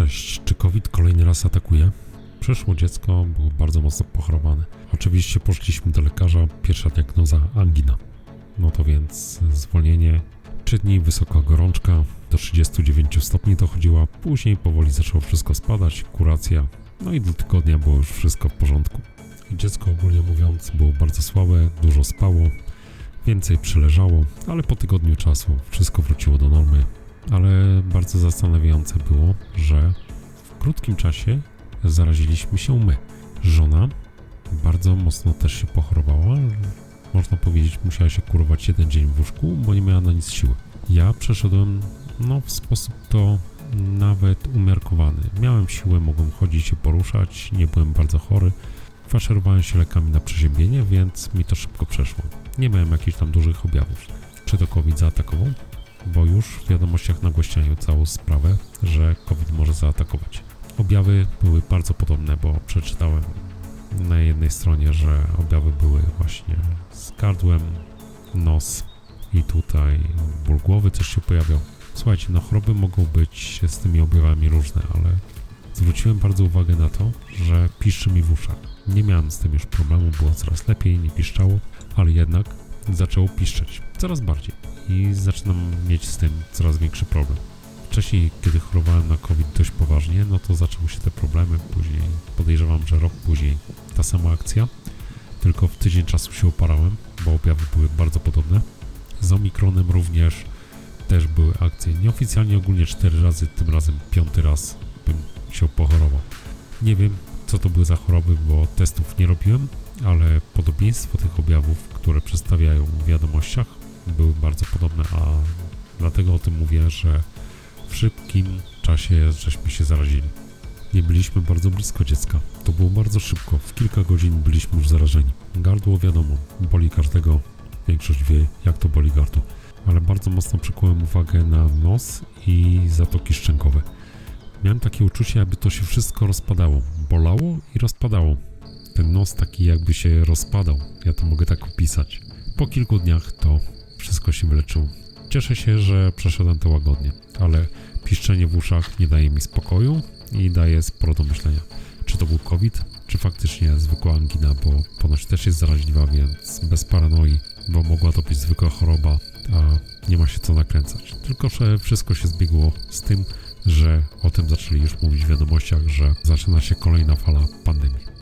Cześć, czy COVID kolejny raz atakuje? Przeszło dziecko, było bardzo mocno pochorowane. Oczywiście poszliśmy do lekarza, pierwsza diagnoza angina. No to więc zwolnienie, 3 dni wysoka gorączka, do 39 stopni dochodziła, później powoli zaczęło wszystko spadać, kuracja, no i do tygodnia było już wszystko w porządku. Dziecko ogólnie mówiąc było bardzo słabe, dużo spało, więcej przyleżało, ale po tygodniu czasu wszystko wróciło do normy. Bardzo zastanawiające było, że w krótkim czasie zaraziliśmy się my. Żona bardzo mocno też się pochorowała. Można powiedzieć, musiała się kurować jeden dzień w łóżku, bo nie miała na nic siły. Ja przeszedłem no, w sposób to nawet umiarkowany. Miałem siłę, mogłem chodzić i poruszać, nie byłem bardzo chory. Faszerowałem się lekami na przeziębienie, więc mi to szybko przeszło. Nie miałem jakichś tam dużych objawów. Czy to COVID zaatakował? Bo już w wiadomościach nagłaśniają całą sprawę, że COVID może zaatakować. Objawy były bardzo podobne, bo przeczytałem na jednej stronie, że objawy były właśnie z gardłem, nos i tutaj ból głowy też się pojawiał. Słuchajcie, no choroby mogą być z tymi objawami różne, ale zwróciłem bardzo uwagę na to, że piszczy mi w uszach. Nie miałem z tym już problemu, było coraz lepiej, nie piszczało, ale jednak zaczęło piszczeć coraz bardziej i zaczynam mieć z tym coraz większy problem. Wcześniej, kiedy chorowałem na COVID dość poważnie, no to zaczęły się te problemy, później podejrzewam, że rok później ta sama akcja, tylko w tydzień czasu się oparałem, bo objawy były bardzo podobne. Z Omikronem również też były akcje. Nieoficjalnie ogólnie cztery razy, tym razem piąty raz bym się pochorował. Nie wiem, co to były za choroby, bo testów nie robiłem, ale podobieństwo tych objawów, które przedstawiają w wiadomościach, były bardzo podobne, a dlatego o tym mówię, że w szybkim czasie żeśmy się zarazili. Nie byliśmy bardzo blisko dziecka. To było bardzo szybko. W kilka godzin byliśmy już zarażeni. Gardło wiadomo, boli każdego. Większość wie, jak to boli gardło. Ale bardzo mocno przykułem uwagę na nos i zatoki szczękowe. Miałem takie uczucie, jakby to się wszystko rozpadało. Bolało i rozpadało. Ten nos taki jakby się rozpadał. Ja to mogę tak opisać. Po kilku dniach to wszystko się wyleczyło. Cieszę się, że przeszedłem to łagodnie, ale piszczenie w uszach nie daje mi spokoju i daje sporo do myślenia. Czy to był COVID, czy faktycznie zwykła angina, bo ponoć też jest zaraźliwa, więc bez paranoi, bo mogła to być zwykła choroba, a nie ma się co nakręcać. Tylko, że wszystko się zbiegło z tym, że o tym zaczęli już mówić w wiadomościach, że zaczyna się kolejna fala pandemii.